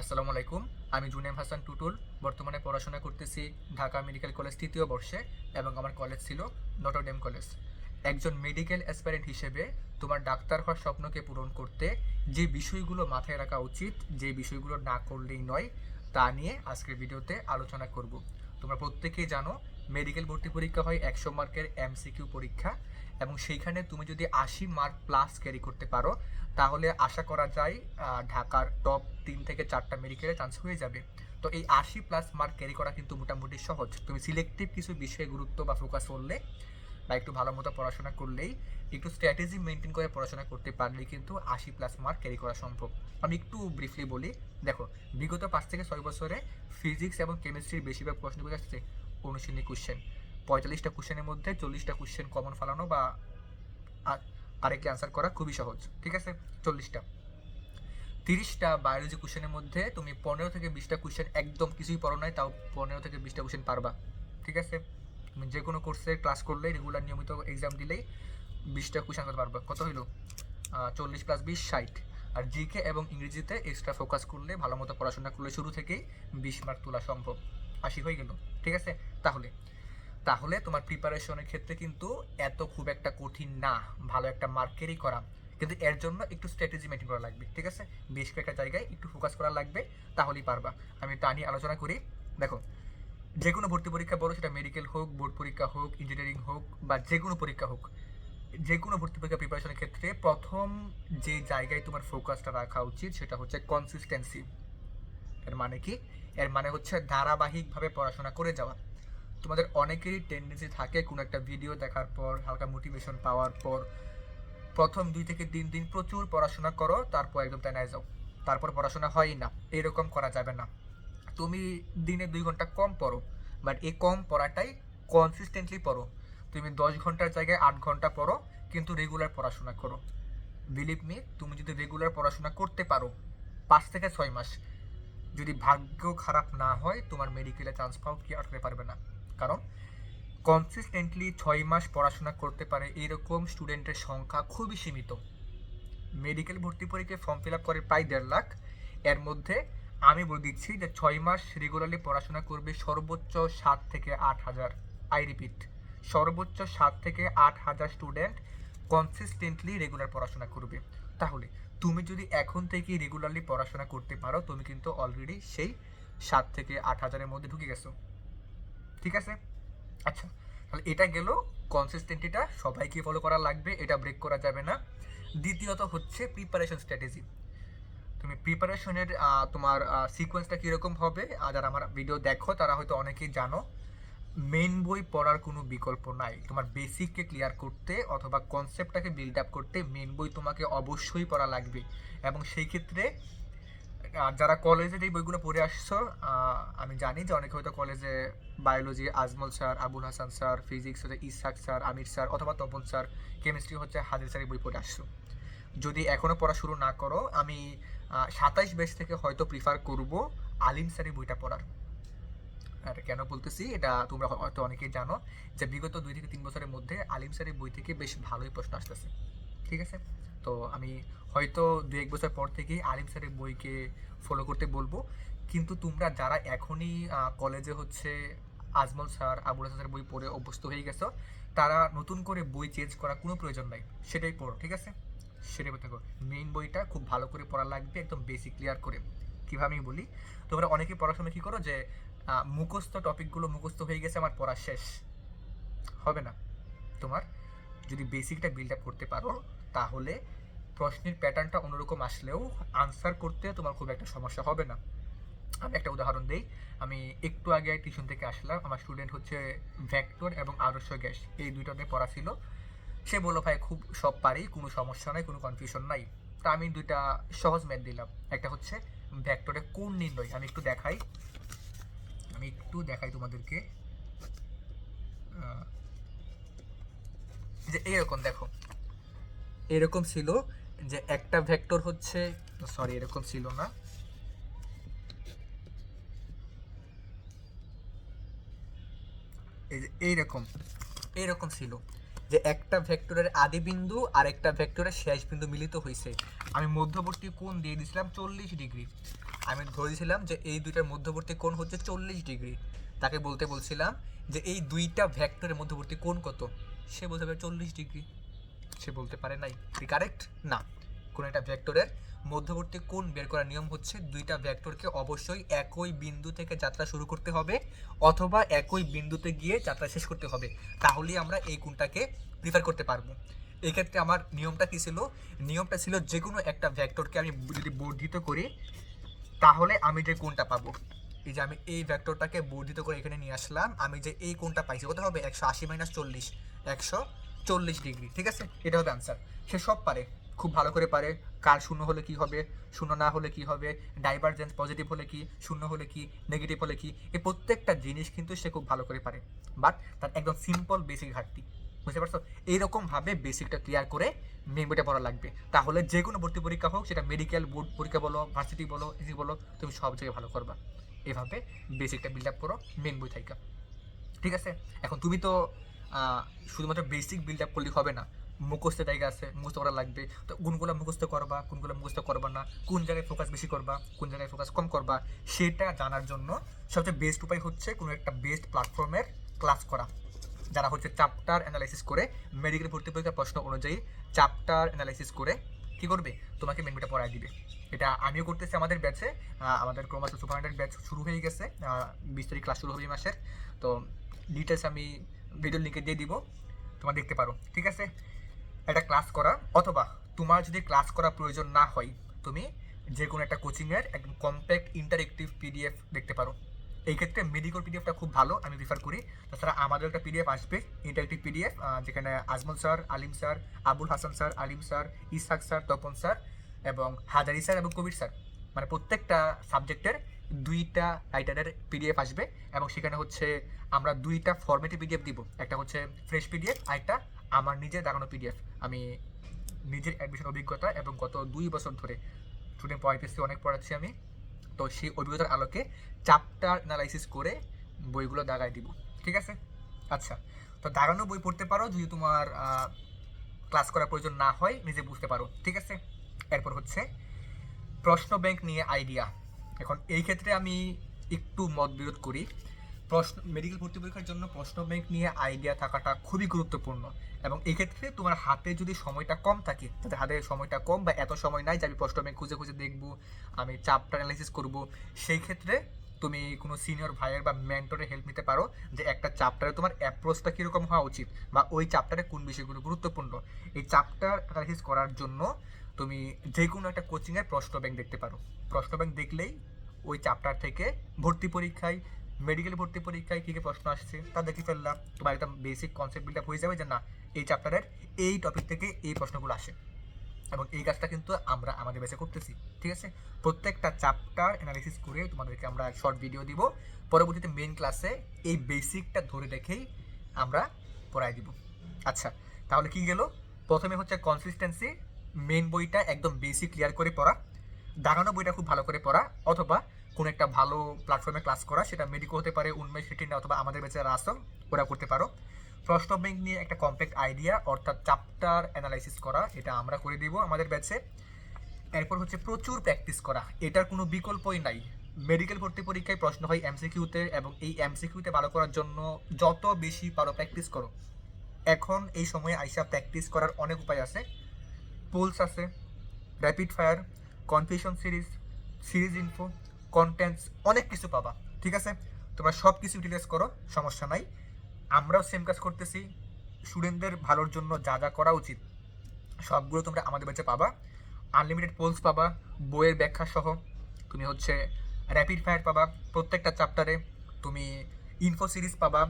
আসসালামু আলাইকুম। আমি জুনেম হাসান টুটুল। বর্তমানে পড়াশোনা করতেছি ঢাকা মেডিকেল কলেজ তৃতীয় বর্ষে এবং আমার কলেজ ছিল নটরডেম কলেজ। একজন মেডিকেল অ্যাসপারেন্ট হিসেবে তোমার ডাক্তার হওয়ার স্বপ্নকে পূরণ করতে যে বিষয়গুলো মাথায় রাখা উচিত, যে বিষয়গুলো না করলেই নয়, তা নিয়ে আজকের ভিডিওতে আলোচনা করব। তোমরা প্রত্যেকেই জানো মেডিকেল ভর্তি পরীক্ষা হয় একশো মার্কের এমসিকিউ পরীক্ষা এবং সেইখানে তুমি যদি আশি মার্ক প্লাস ক্যারি করতে পারো, তাহলে আশা করা যায় ঢাকার টপ তিন থেকে চারটা মেডিকেলে চান্স হয়ে যাবে। তো এই আশি প্লাস মার্ক ক্যারি করা কিন্তু মোটামুটি সহজ। তুমি সিলেক্টিভ কিছু বিষয়ে গুরুত্ব বা ফোকাস করলে বা একটু ভালো মতো পড়াশোনা করলেই, একটু স্ট্র্যাটেজি মেনটেন করে পড়াশোনা করতে পারলেই কিন্তু আশি প্লাস মার্ক ক্যারি করা সম্ভব। আমি একটু ব্রিফলি বলি, দেখো, বিগত পাঁচ থেকে ছয় বছরে ফিজিক্স এবং কেমিস্ট্রির বেশিরভাগ প্রশ্নগুলো আসছে অনুশীলনী কোশ্চেন পঁয়তাল্লিশটা কোশ্চেনের মধ্যে চল্লিশটা কোশ্চেন কমন ফালানো বা কারেক্টলি আনসার করা খুবই সহজ, ঠিক আছে? চল্লিশটা। তিরিশটা বায়োলজি কোশ্চেনের মধ্যে তুমি পনেরো থেকে বিশটা কোশ্চেন একদম কিছুই পড়ো নাই, তাও পনেরো থেকে বিশটা কোশ্চেন পারবা, ঠিক আছে? তুমি যে কোনো কোর্সে ক্লাস করলে রেগুলার নিয়মিত এক্সাম দিলেই বিশটা কোশ্চেন আনসার পারবা। কত হইল? চল্লিশ প্লাস বিশ, ষাট। আর জিকে এবং ইংরেজিতে এক্সট্রা ফোকাস করলে ভালো মতো পড়াশোনা করলে শুরু থেকেই বিশ মার্ক তোলা সম্ভব। আশি হয়ে গেল, ঠিক আছে? তাহলে তাহলে তোমার প্রিপারেশনের ক্ষেত্রে কিন্তু এত খুব একটা কঠিন না, ভালো একটা মার্কেরই করা। কিন্তু এর জন্য একটু স্ট্র্যাটেজি মেনটেন করা লাগবে, ঠিক আছে? বেশ কয়েকটা জায়গায় একটু ফোকাস করা লাগবে, তাহলেই পারবা। আমি তা নিয়ে আলোচনা করি। দেখো যে কোনো ভর্তি পরীক্ষা বলো, সেটা মেডিকেল হোক বোর্ড পরীক্ষা হোক ইঞ্জিনিয়ারিং হোক, বা যে কোনো পরীক্ষা হোক যে কোনো ভর্তি পরীক্ষা প্রিপারেশনের ক্ষেত্রে প্রথম যে জায়গায় তোমার ফোকাসটা রাখা উচিত, সেটা হচ্ছে কনসিস্টেন্সি এর মানে কি? এর মানে হচ্ছে ধারাবাহিকভাবে পড়াশোনা করে যাওয়া। তোমাদের অনেকেরই টেন্ডেন্সি থাকে কোনো একটা ভিডিও দেখার পর, হালকা মোটিভেশন পাওয়ার পর, প্রথম দুই থেকে তিন দিন প্রচুর পড়াশোনা করো, তারপর একদম তেনায় যাও। তারপর পড়াশোনা হয়ই না, এরকম করা যাবে না। তুমি দিনে দুই ঘণ্টা কম পড়ো বাট এই কম পড়াটাই কনসিস্টেন্টলি পড়ো। তুমি দশ ঘণ্টার জায়গায় আট ঘণ্টা পড়ো, কিন্তু রেগুলার পড়াশোনা করো। বিলিভ মি তুমি যদি রেগুলার পড়াশোনা করতে পারো, পাঁচ থেকে ছয় মাস যদি ভাগ্য খারাপ না হয়, তোমার মেডিকেলে চান্স পাও কি আটকে পারবে না। কারণ কনসিস্টেন্টলি ছয় মাস পড়াশোনা করতে পারে এরকম স্টুডেন্টের সংখ্যা খুবই সীমিত। মেডিকেল ভর্তি পরীক্ষায় ফর্ম ফিল আপ করে প্রায় দেড় লাখ। এর মধ্যে আমি বলে দিচ্ছি যে ছয় মাস রেগুলারলি পড়াশোনা করবে সর্বোচ্চ সাত থেকে আট হাজার। আই রিপিট সর্বোচ্চ সাত থেকে আট হাজার স্টুডেন্ট কনসিস্টেন্টলি রেগুলার পড়াশোনা করবে। তাহলে তুমি যদি এখন থেকেই রেগুলারলি পড়াশোনা করতে পারো, তুমি কিন্তু অলরেডি সেই সাত থেকে আট হাজারের মধ্যে ঢুকে গেছো। ঠিক আছে? আচ্ছা তাহলে এটা গেল কনসিস্টেন্টিটা সবাইকে ফলো করা লাগবে, এটা ব্রেক করা যাবে না। দ্বিতীয়ত হচ্ছে প্রিপারেশন স্ট্র্যাটেজি তুমি প্রিপারেশনের তোমার সিকোয়েন্সটা কীরকম হবে? আর যারা আমার ভিডিও দেখো, তারা হয়তো অনেকেই জানো। মেন বই পড়ার কোনো বিকল্প নাই। তোমার বেসিককে ক্লিয়ার করতে অথবা কনসেপ্টটাকে বিল্ড আপ করতে মেন বই তোমাকে অবশ্যই পড়া লাগবে। এবং সেই ক্ষেত্রে যারা কলেজে এই বইগুলো পড়ে আসছো আমি জানি যে অনেকে হয়তো কলেজে biology Azmal sir, Abul Hasan sir physics হচ্ছে ইসাক স্যার, আমির স্যার অথবা তপন স্যার কেমিস্ট্রি হচ্ছে হাজির স্যারের বই পড়ে আসছো। যদি এখনও পড়া শুরু না করো, আমি সাতাইশ বেশ থেকে হয়তো প্রিফার করব আলিম স্যারের বইটা পড়ার। আর কেন বলতেছি? এটা তোমরা হয়তো অনেকেই জানো যে বিগত দুই থেকে তিন বছরের মধ্যে আলিম স্যারের বই থেকে বেশ ভালোই প্রশ্ন আসতেছে। ঠিক আছে? তো আমি হয়তো দু এক বছর পর থেকেই আলিম স্যারের বইকে ফলো করতে বলব। কিন্তু তোমরা যারা এখনই কলেজে হচ্ছে আজমল স্যার, আবুল হাসান বই পড়ে অভ্যস্ত হয়ে গেছো, তারা নতুন করে বই চেঞ্জ করার কোনো প্রয়োজন নাই। সেটাই পড়ো, ঠিক আছে? সেটাই পড়তে মেইন বইটা খুব ভালো করে পড়া লাগবে, একদম বেসিক ক্লিয়ার করে। কীভাবে আমি বলি? তোমরা অনেকে পড়াশোনা কী করো যে মুখস্থ টপিকগুলো মুখস্থ হয়ে গেছে, আমার পড়া শেষ। হবে না। তোমার যদি বেসিকটা বিল্ড আপ করতে পারো, তাহলে প্রশ্নের প্যাটার্নটা অন্যরকম আসলেও আনসার করতে তোমার খুব একটা সমস্যা হবে না। আমি একটা উদাহরণ দিই। আমি একটু আগে টিউশন থেকে আসলাম, আমার স্টুডেন্ট হচ্ছে ভ্যাক্টর এবং আদর্শ গ্যাস। এই দুইটা নিয়ে পড়া ছিল। সে বলল, ভাই, খুব সব পারি, কোনো সমস্যা নাই, কোনো কনফিউশন নাই। তা আমি দুইটা সহজ ম্যাথ দিলাম। একটা হচ্ছে ভ্যাক্টরে কোন নির্ণয়, আমি একটু দেখাই। আমি একটু দেখাই তোমাদেরকে। যে এরকম, দেখো। এরকম ছিল যে একটা ভেক্টর হচ্ছে সরি এরকম ছিল না। এই যে এইরকম এইরকম ছিল। যে একটা ভেক্টরের আদি বিন্দু আর একটা ভেক্টরের শেষ বিন্দু মিলিত হয়েছে। আমি মধ্যবর্তী কোণ দিয়ে দিয়েছিলাম চল্লিশ ডিগ্রি। আমি ধরেছিলাম যে এই দুইটার মধ্যবর্তী কোণ হচ্ছে চল্লিশ ডিগ্রি। তাকে বলতে বলছিলাম যে এই দুইটা ভেক্টরের মধ্যবর্তী কোণ কত? সে পারে চল্লিশ ডিগ্রি। সে বলতে পারে নাই। কারেক্ট না। কোন একটা ভেক্টরের মধ্যবর্তী কোণ বের করার নিয়ম হচ্ছে দুইটা ভেক্টরকে অবশ্যই একই বিন্দু থেকে যাত্রা শুরু করতে হবে অথবা একই বিন্দুতে গিয়ে যাত্রা শেষ করতে হবে। তাহলেই আমরা এই কোণটাকে প্রিফার করতে পারব। এক্ষেত্রে আমার নিয়মটা কী ছিল? নিয়মটা ছিল যে কোনো একটা ভেক্টরকে আমি যদি বর্ধিত করি, তাহলে আমি যে কোণটা পাবো, এই যে আমি এই ভেক্টরটাকে বর্ধিত করে এখানে নিয়ে আসলাম, আমি যে এই কোণটা পাইছি, কত হবে? একশো আশি মাইনাস চল্লিশ, একশো চল্লিশ ডিগ্রি ঠিক আছে? এটা হবে আনসার সে সব পারে। খুব ভালো করে পারে। কার শূন্য হলে কি হবে? শূন্য না হলে কি হবে? ডাইভারজেন্স পজিটিভ হলে কি? শূন্য হলে কি? নেগেটিভ হলে কি? এই প্রত্যেকটা জিনিস কিন্তু সে খুব ভালো করে পারে। বাট তার একদম সিম্পল বেসিক ঘাটতি। বুঝতে পারছ? এইরকমভাবে বেসিকটা ক্লিয়ার করে মেন বইটা পড়া লাগবে। তাহলে যে কোনো ভর্তি পরীক্ষা হোক, সেটা মেডিকেল বোর্ড পরীক্ষা বলো ভার্সিটি বলো ইজি বলো, তুমি সব জায়গায় ভালো করবা। এভাবে বেসিকটা বিল্ড আপ করো মেন বই থাইকা। ঠিক আছে? এখন তুমি তো শুধুমাত্র বেসিক বিল্ড আপ করলে হবে না। মুখস্থের জায়গা আছে, মুখস্থ করা লাগবে। তো কোনগুলো মুখস্থ করবা, কোনগুলো মুখস্থ করবা না, কোন জায়গায় ফোকাস বেশি করবা, কোন জায়গায় ফোকাস কম করবা, সেটা জানার জন্য সবচেয়ে বেস্ট উপায় হচ্ছে কোনো একটা বেস্ট প্ল্যাটফর্মের ক্লাস করা। যারা হচ্ছে চ্যাপ্টার অ্যানালাইসিস করে মেডিকেল ভর্তি পরীক্ষার প্রশ্ন অনুযায়ী চ্যাপ্টার অ্যানালাইসিস করে কি করবে? তোমাকে মেনবিটা পড়ায় দিবে। এটা আমিও করতেছি আমাদের ব্যাচে আমাদের ক্রমাস সুপার হান্ড্রেড ব্যাচ শুরু হয়ে গেছে। বিশ তারিখ ক্লাস শুরু হবে মাসের। তো ডিটেলস আমি ভিডিও লিঙ্কে দিয়ে দিব। তোমরা দেখতে পারো। ঠিক আছে? একটা ক্লাস করা, অথবা তোমার যদি ক্লাস করা প্রয়োজন না হয়, তুমি যে কোনো একটা কোচিংয়ের একদম কম্প্যাক্ট ইন্টারেক্টিভ পিডিএফ দেখতে পারো। এই ক্ষেত্রে মেডিকেল পিডিএফটা খুব ভালো, আমি প্রিফার করি। তাছাড়া আমাদের একটা পিডিএফ আসবে ইন্টারেক্টিভ পিডিএফ যেখানে Azmal sir, Alim sir, Abul Hasan sir, Alim sir Isak sir, Tapan sir এবং হাজারি স্যার এবং কবির স্যার। মানে প্রত্যেকটা সাবজেক্টের দুইটা রাইটারের পিডিএফ আসবে এবং সেখানে হচ্ছে আমরা দুইটা ফরম্যাটে পিডিএফ দিব। একটা হচ্ছে ফ্রেশ পিডিএফ আর একটা আমার নিজের দাঁড়ানো পিডিএফ আমি নিজের অ্যাডমিশন অভিজ্ঞতা এবং গত দুই বছর ধরে স্টুডেন্ট পড়াইতেছি অনেক পড়াচ্ছি আমি। তো সেই অভিজ্ঞতার আলোকে চ্যাপ্টার অ্যানালাইসিস করে বইগুলো দাগায় দিব, ঠিক আছে? আচ্ছা তো দাগানো বই পড়তে পারো, যদি তোমার ক্লাস করার প্রয়োজন না হয়, নিজে বুঝতে পারো, ঠিক আছে? এরপর হচ্ছে প্রশ্ন ব্যাংক নিয়ে আইডিয়া এখন এই ক্ষেত্রে আমি একটু মত বিরোধ করি। প্রশ্ন মেডিকেল ভর্তি পরীক্ষার জন্য প্রশ্ন ব্যাংক নিয়ে আইডিয়া থাকাটা খুবই গুরুত্বপূর্ণ। এবং এক্ষেত্রে তোমার হাতে যদি সময়টা কম থাকে তাদের হাতে সময়টা কম বা এত সময় নাই যে আমি প্রশ্ন ব্যাংক খুঁজে খুঁজে দেখব, আমি চাপটা অ্যানালাইসিস করব। সেই ক্ষেত্রে তুমি কোনো সিনিয়র ভাইয়ের বা মেন্টরের হেল্প নিতে পারো যে একটা চাপ্টারে তোমার অ্যাপ্রোচটা কীরকম হওয়া উচিত বা ওই চাপ্টারে কোন বিষয়গুলো গুরুত্বপূর্ণ। এই চাপ্টার অ্যানালাইসিস করার জন্য তুমি যে কোনো একটা কোচিংয়ের প্রশ্ন ব্যাংক দেখতে পারো। প্রশ্ন ব্যাংক দেখলেই ওই চ্যাপ্টার থেকে ভর্তি পরীক্ষায় মেডিকেল ভর্তি পরীক্ষায় কী কী প্রশ্ন আসছে তা দেখে ফেললাম। তোমার একটা বেসিক কনসেপ্ট বিল্ড হয়ে যাবে যে না, এই চ্যাপ্টারের এই টপিক থেকে এই প্রশ্নগুলো আসে। এবং এই কাজটা কিন্তু আমরা আমাদের বেসে করতেছি, ঠিক আছে? প্রত্যেকটা চ্যাপ্টার অ্যানালিসিস করে তোমাদেরকে আমরা শর্ট ভিডিও দিব। পরবর্তীতে মেন ক্লাসে এই বেসিকটা ধরে রেখেই আমরা পড়াই দিব। আচ্ছা তাহলে কি গেল? প্রথমে হচ্ছে কনসিস্টেন্সি মেন বইটা একদম বেসিক ক্লিয়ার করে পড়া দাঁড়ানো বইটা খুব ভালো করে পড়া, অথবা কোনো একটা ভালো প্ল্যাটফর্মে ক্লাস করা, সেটা মেডিকো হতে পারে, উন্মেষ রিটিনা অথবা আমাদের বেঁচে রাসল ওরা করতে পারো। প্রশ্ন ব্যাংক নিয়ে একটা কমপ্লেক্ট আইডিয়া অর্থাৎ চ্যাপ্টার অ্যানালাইসিস করা, এটা আমরা করে দিব আমাদের ব্যাচে এরপর হচ্ছে প্রচুর প্র্যাকটিস করা, এটার কোনো বিকল্পই নাই। মেডিকেল ভর্তি পরীক্ষায় প্রশ্ন হয় এমসিকিউতে এবং এই এমসিকিউতে ভালো করার জন্য যত বেশি পারো প্র্যাকটিস করো। এখন এই সময়ে আইসা প্র্যাকটিস করার অনেক উপায় আছে। পোলস আছে rapid fire confusion series series info contents অনেক কিছু পাবা, ঠিক আছে? তোমরা সব কিছু ইউটিলাইজ করো, সমস্যা নাই। আমরাও সেম কাজ করতেছি। স্টুডেন্টদের ভালোর জন্য যা যা করা উচিত, সবগুলো তোমরা আমাদের কাছে পাবা। আনলিমিটেড পোলস পাবা, বইয়ের ব্যাখ্যা সহ। তুমি হচ্ছে র্যাপিড ফায়ার পাবা, প্রত্যেকটা চ্যাপ্টারে তুমি ইনফো সিরিজ পাবা,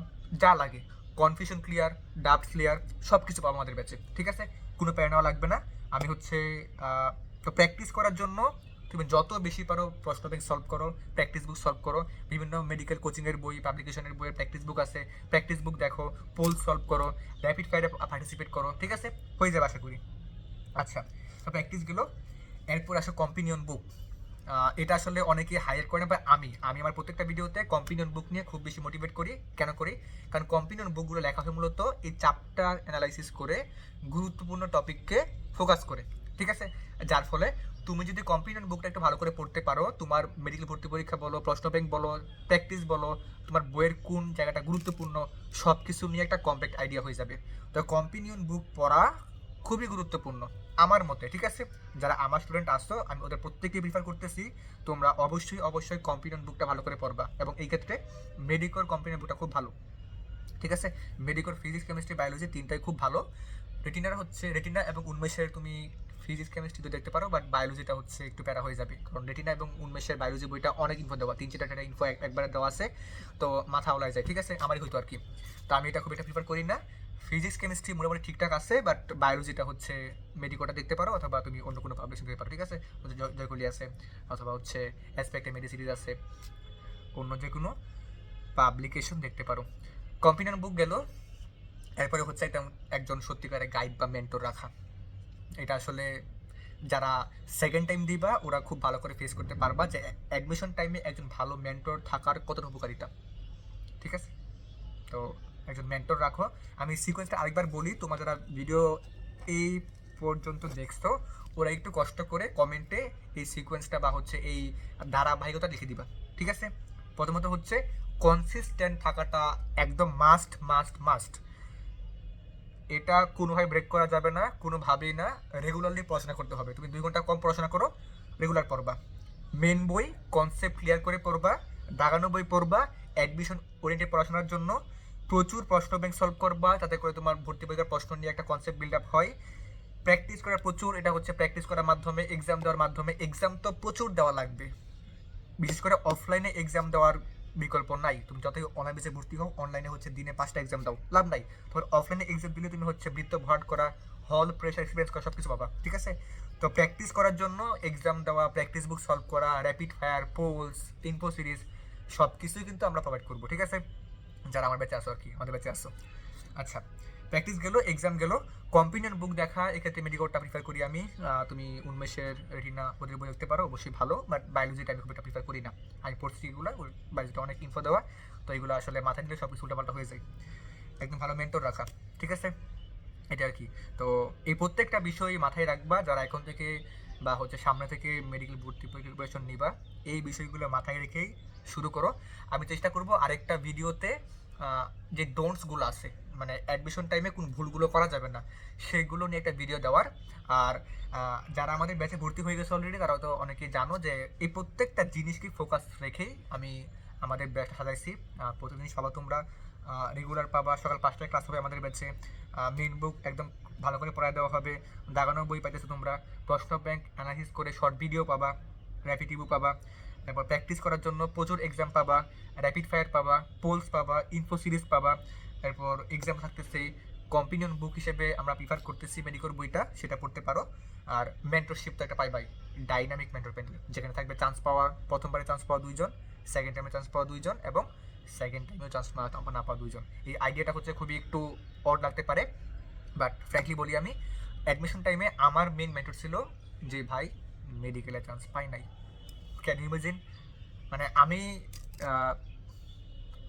যা লাগে। কনফিউশন ক্লিয়ার ডাউট ক্লিয়ার সব কিছু পাবো আমাদের ব্যাচে ঠিক আছে? কোনো প্যারা নেওয়া লাগবে না। আমি হচ্ছে তো প্র্যাকটিস করার জন্য তুমি যত বেশি পারো প্রশ্ন ব্যাংক সলভ করো প্র্যাকটিস বুক সলভ করো, বিভিন্ন মেডিকেল কোচিংয়ের বই পাবলিকেশনের বইয়ের প্র্যাকটিস বুক আছে প্র্যাকটিস বুক দেখো পোল সলভ করো র্যাপিড ফায়ারে পার্টিসিপেট করো, ঠিক আছে? হয়ে যাবে আশা করি। আচ্ছা তো প্র্যাকটিসগুলো এরপর আসো কম্পিনিয়ন বুক এটা আসলে অনেকে হায়ার করে না বা আমি আমি আমার প্রত্যেকটা ভিডিওতে কম্পিনিয়ন বুক নিয়ে খুব বেশি মোটিভেট করি। কেন করি? কারণ কম্পিনিয়ন বুকগুলো লেখা হয় মূলত এই চ্যাপ্টার অ্যানালাইসিস করে গুরুত্বপূর্ণ টপিককে ফোকাস করে। ঠিক আছে? যার ফলে তুমি যদি কম্পিউটার বুকটা একটু ভালো করে পড়তে পারো, তোমার মেডিকেল ভর্তি পরীক্ষা বলো, প্রশ্ন ব্যাংক বলো প্র্যাকটিস বলো, তোমার বইয়ের কোন জায়গাটা গুরুত্বপূর্ণ সব কিছু নিয়ে একটা কমপ্লিট আইডিয়া হয়ে যাবে। তো কম্পিনিয়ন বুক পড়া খুবই গুরুত্বপূর্ণ, আমার মতে, ঠিক আছে? যারা আমার স্টুডেন্ট আসছো, আমি ওদের প্রত্যেককে প্রিফার করতেছি, তোমরা অবশ্যই অবশ্যই কম্পিউটার বুকটা ভালো করে পড়বা এবং এই ক্ষেত্রে মেডিকল কম্পিউটার বুকটা খুব ভালো। ঠিক আছে? মেডিকল ফিজিক্স কেমিস্ট্রি বায়োলজি তিনটাই খুব ভালো। রেটিনার হচ্ছে রেটিনা এবং উন্মেষের তুমি ফিজিক্স কেমিস্ট্রি তো দেখতে পারো বাট বায়োলজিটা হচ্ছে একটু প্যারা হয়ে যাবে। কারণ রেটিনা এবং উন্মেষের বায়োলজি বইটা অনেক ইনফো দেওয়া, তিন চারটা ইনফো একবারে দেওয়া আছে, তো মাথা ওলাই যায়, ঠিক আছে? আমারই হয়তো আর কি তো আমি এটা খুব একটা প্রিফার করি না। ফিজিক্স কেমিস্ট্রি মোটামুটি ঠিকঠাক আছে বাট বায়োলজিটা হচ্ছে মেডিকোটা দেখতে পারো, অথবা তুমি অন্য কোনো পাবলিশন দেখতে পারো, ঠিক আছে? জয়কলি আছে, অথবা হচ্ছে অ্যাসপেক্টে মেডিসিরিজ আছে, অন্য যে কোনো পাবলিকেশন দেখতে পারো। কম্পিউটার বুক গেল, এরপরে হচ্ছে একটা, একজন সত্যিকারের গাইড বা মেন্টর রাখা। এটা আসলে যারা সেকেন্ড টাইম দিবা, ওরা খুব ভালো করে ফেস করতে পারবা যে অ্যাডমিশন টাইমে একজন ভালো মেন্টর থাকার কতটা উপকারিতা। ঠিক আছে? তো একজন মেন্টর রাখো। আমি সিকোয়েন্সটা আরেকবার বলি, তোমার যারা ভিডিও এই পর্যন্ত দেখছ, ওরা একটু কষ্ট করে কমেন্টে এই সিকোয়েন্সটা বা হচ্ছে এই ধারাবাহিকতা লিখে দিবা। ঠিক আছে? প্রথমত হচ্ছে কনসিস্টেন্ট থাকাটা একদম মাস্ট মাস্ট মাস্ট এটা কোনোভাবে ব্রেক করা যাবে না, কোনোভাবেই না রেগুলারলি পড়াশোনা করতে হবে। তুমি দুই ঘণ্টা কম পড়াশোনা করো রেগুলার পড়বা। মেন বই কনসেপ্ট ক্লিয়ার করে পড়বা, দাগানো বই পড়বা অ্যাডমিশন ওরিয়েন্টেড পড়াশোনার জন্য প্রচুর প্রশ্ন ব্যাংক সলভ করবা, তাতে করে তোমার ভর্তি পরীক্ষার প্রশ্ন নিয়ে একটা কনসেপ্ট বিল্ড আপ হয়। প্র্যাকটিস করা প্রচুর, এটা হচ্ছে প্র্যাকটিস করার মাধ্যমে এক্সাম দেওয়ার মাধ্যমে। এক্সাম তো প্রচুর দেওয়া লাগবে। বিশেষ করে অফলাইনে এক্সাম দেওয়ার বিকল্প নাই। তুমি যতই অনলাইন বেসে ভর্তি হও অনলাইনে হচ্ছে দিনে পাঁচটা এক্সাম দাও। লাভ নাই। তোমার অফলাইনে এক্সাম দিলে তুমি হচ্ছে বৃত্ত ভরাট করা হল প্রেশার এক্সপিরিয়েন্স করা সব কিছু পাবা। ঠিক আছে? তো প্র্যাকটিস করার জন্য এক্সাম দেওয়া প্র্যাকটিস বুক সলভ করা rapid fire polls info series সব কিছুই কিন্তু আমরা প্রোভাইড করব। ঠিক আছে? যারা আমার ব্যাচে আসো আর কি, আমাদের ব্যাচে আসো আচ্ছা। প্র্যাকটিস গেলো এক্সাম গেলো। কম্পিউটার বুক দেখা, এক্ষেত্রে মেডিকোডটা প্রিফার করি আমি। তুমি উন্মেষের রেটিনা ওদের বই দেখতে পারো, অবশ্যই ভালো বাট বায়োলজিটা আমি খুব প্রিফার করি না। আমি পড়ছি এগুলো বায়োলজিটা অনেক ইনফো দেওয়া, তো এগুলো আসলে মাথায় নিলে সব কিছু উল্টাপাল্টা হয়ে যায়। একদম ভালো মেন্টর রাখা, ঠিক আছে? এটা আর কি। তো এই প্রত্যেকটা বিষয় মাথায় রাখবা, যারা এখন থেকে বা হচ্ছে সামনে থেকে মেডিকেল ভর্তি প্রিপারেশন নিবা, এই বিষয়গুলো মাথায় রেখেই শুরু করো। আমি চেষ্টা করব আরেকটা ভিডিওতে যে ডোন্টসগুলো আছে মানে অ্যাডমিশন টাইমে কোন ভুলগুলো করা যাবে না। সেগুলো নিয়ে একটা ভিডিও দেওয়ার। আর যারা আমাদের ব্যাচে ভর্তি হয়ে গেছে অলরেডি তারা তো অনেকেই জানো যে এই প্রত্যেকটা জিনিসকে ফোকাস রেখেই আমি আমাদের ব্যাচটা সাজাইছি। প্রতিদিন সবাই তোমরা রেগুলার পাবা। সকাল পাঁচটায় ক্লাস হবে আমাদের ব্যাচে মেন বুক একদম ভালো করে পড়ায় দেওয়া হবে। দাগানো বই পাইতেছো তোমরা। প্রশ্ন ব্যাংক অ্যানালিসিস করে শর্ট ভিডিও পাবা। র্যাপিড ইবু পাবা। তারপর প্র্যাকটিস করার জন্য প্রচুর এক্সাম পাবা। র্যাপিড ফায়ার পাবা। পোলস পাবা। ইনফো সিরিজ পাবা। তারপর এক্সাম থাকতেছে কম্পিনিয়ন বুক হিসেবে আমরা প্রিফার করতেছি মেডিকোর বইটা, সেটা পড়তে পারো। আর মেন্টরশিপ তো একটা পাইবাই ডাইনামিক মেন্টর প্যানেল যেখানে থাকবে চান্স পাওয়া প্রথমবারে চান্স পাওয়া দুইজন সেকেন্ড টাইমে চান্স পাওয়া দুইজন, এবং সেকেন্ড টাইমেও চান্স না না পাওয়া দুইজন। এই আইডিয়াটা হচ্ছে খুবই একটু অড লাগতে পারে বাট ফ্র্যাঙ্কলি বলি আমি অ্যাডমিশন টাইমে আমার মেন মেন্টর ছিল যে ভাই মেডিকেলে চান্স পাই নাই। ক্যান ইমাজিন মানে আমি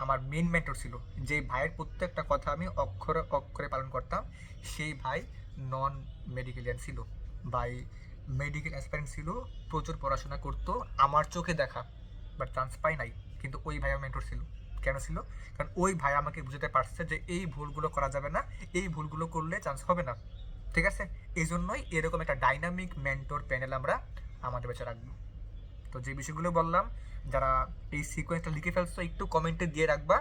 আমার মেন মেন্টর ছিল। যে ভাইয়ের প্রত্যেকটা কথা আমি অক্ষরে অক্ষরে পালন করতাম, সেই ভাই নন মেডিকেলিয়ান ছিল। ভাই মেডিকেল অ্যাসপারেন্ট ছিল, প্রচুর পড়াশোনা করতো, আমার চোখে দেখা বাট চান্স পাই নাই, কিন্তু ওই ভাই আমার মেন্টর ছিল। কেন ছিল? কারণ ওই ভাই আমাকে বুঝতে পারছে যে এই ভুলগুলো করা যাবে না, এই ভুলগুলো করলে চান্স হবে না। ঠিক আছে? এই জন্যই এরকম একটা ডাইনামিক মেন্টর প্যানেল আমরা আমাদের কাছে রাখব। তো যে বিষয়গুলো বললাম, যারা এই সিকোয়েন্সটা লিখে ফেলছো, একটু কমেন্টে দিয়ে রাখবা,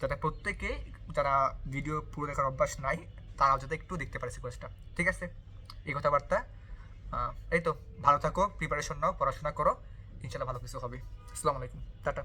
যাতে প্রত্যেকে যারা ভিডিও পুরো দেখার অভ্যাস নাই, তারাও যাতে একটু দেখতে পারে সিকোয়েন্সটা ঠিক আছে? এই কথাবার্তা। এই তো, ভালো থাকো প্রিপারেশন নাও, পড়াশোনা করো, ইনশাল্লাহ ভালো কিছু হবে। আসসালামু আলাইকুম। টাটা।